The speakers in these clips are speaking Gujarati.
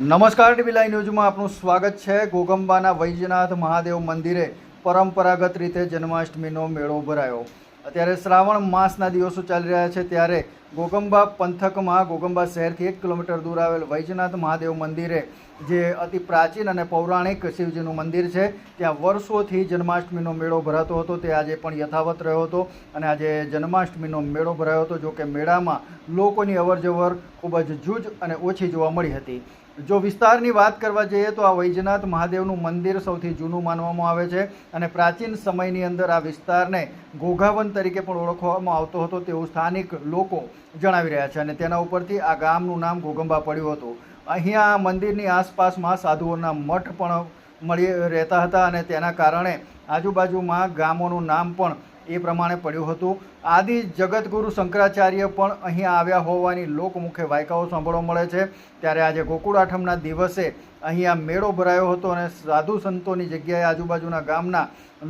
નમસ્કાર ટીવીલાઈ ન્યૂઝમાં આપનું સ્વાગત છે. ગોગંબાના વૈજનાથ મહાદેવ મંદિરે પરંપરાગત રીતે જન્માષ્ટમીનો મેળો ભરાયો. અત્યારે શ્રાવણ માસના દિવસો ચાલી રહ્યા છે, ત્યારે ગોગંબા પંથકમાં ગોગંબા શહેરથી એક કિલોમીટર દૂર આવેલ વૈજનાથ મહાદેવ મંદિરે, જે અતિ પ્રાચીન અને પૌરાણિક શિવજીનું મંદિર છે, ત્યાં વર્ષોથી જન્માષ્ટમીનો મેળો ભરાતો હતો. તે આજે પણ યથાવત રહ્યો હતો અને આજે જન્માષ્ટમીનો મેળો ભરાયો હતો, જોકે મેળામાં લોકોની અવરજવર ખૂબ જ જૂજ અને ઓછી જોવા મળી હતી. જો વિસ્તારની વાત કરવા જઈએ તો આ વૈજનાથ મહાદેવનું મંદિર સૌથી જૂનું માનવામાં આવે છે અને પ્રાચીન સમયની અંદર આ વિસ્તારને ગોઘાવન તરીકે પણ ઓળખવામાં આવતો હતો. તેવું સ્થાનિક લોકો જણાવી રહ્યા છે અને તેના ઉપરથી આ ગામનું નામ ઘોગંબા પડ્યું હતું. અહીંયા આ મંદિરની આસપાસમાં સાધુઓના મઠ પણ મળી રહેતા હતા અને તેના કારણે આજુબાજુમાં ગામોનું નામ પણ એ પ્રમાણે પડ્યું હતું. આદિ જગતગુરુ શંકરાચાર્ય પણ અહીંયા આવ્યા હોવાની લોકમુખે વાયકાઓ સાંભળવા મળે છે. ત્યારે આજે ગોકુળ આઠમના દિવસે અહીંયા મેળો ભરાયો હતો અને સાધુ સંતોની જગ્યાએ આજુબાજુના ગામના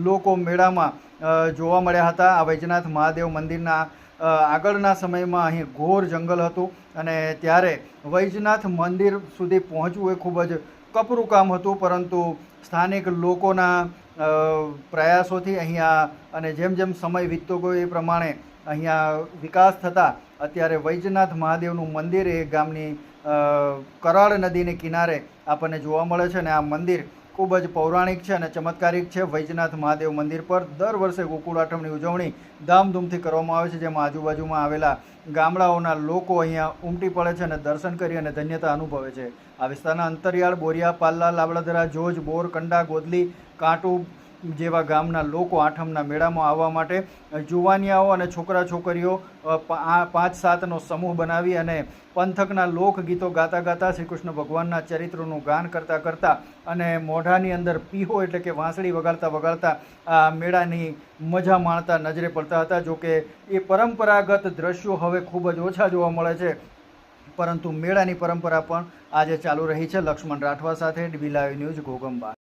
લોકો મેળામાં જોવા મળ્યા હતા. આ વૈજનાથ મહાદેવ મંદિરના આગળના સમયમાં અહીં ઘોર જંગલ હતું અને ત્યારે વૈજનાથ મંદિર સુધી પહોંચવું એ ખૂબ જ કપરું કામ હતું. પરંતુ સ્થાનિક લોકોના પ્રયાસોથી અહીંયા અને જેમ જેમ સમય વીતતો ગયો એ પ્રમાણે અહીંયા વિકાસ થતાં અત્યારે વૈજનાથ મહાદેવનું મંદિર એ ગામની કરાળ નદીને કિનારે આપણને જોવા મળે છે અને આ મંદિર ખૂબ જ પૌરાણિક છે અને ચમત્કારિક છે. વૈજનાથ મહાદેવ મંદિર પર દર વર્ષે ગોકુળ આઠમની ઉજવણી ધામધૂમથી કરવામાં આવે છે, જેમાં આજુબાજુમાં આવેલા ગામડાઓના લોકો અહીંયા ઉમટી પડે છે અને દર્શન કરી અને ધન્યતા અનુભવે છે. આ વિસ્તારના અંતરિયાળ, બોરિયા, પાલ્લા લાબડાદરા જોજ, બોર, કંડા, ગોદલી કાંટુ જેવા ગામના લોકો આઠમના મેળામાં આવવા માટે જુવાનિયાઓ અને છોકરા છોકરીઓ પાંચ સાતનો સમૂહ બનાવી અને પંથકના લોકગીતો ગાતા ગાતા શ્રી કૃષ્ણ ભગવાનના ચરિત્રોનું ગાન કરતા કરતાં અને મોઢાની અંદર પીહો એટલે કે વાંસળી વગાડતા વગાડતા આ મેળાની મજા માણતા નજરે પડતા હતા જોકે એ પરંપરાગત દ્રશ્યો હવે ખૂબ જ ઓછા જોવા મળે છે. પરંતુ મેળાની પરંપરા પણ આજે ચાલુ રહી છે. લક્ષ્મણ રાઠવા સાથે ડીબી લાઈવ ન્યૂઝ ઘોગંબા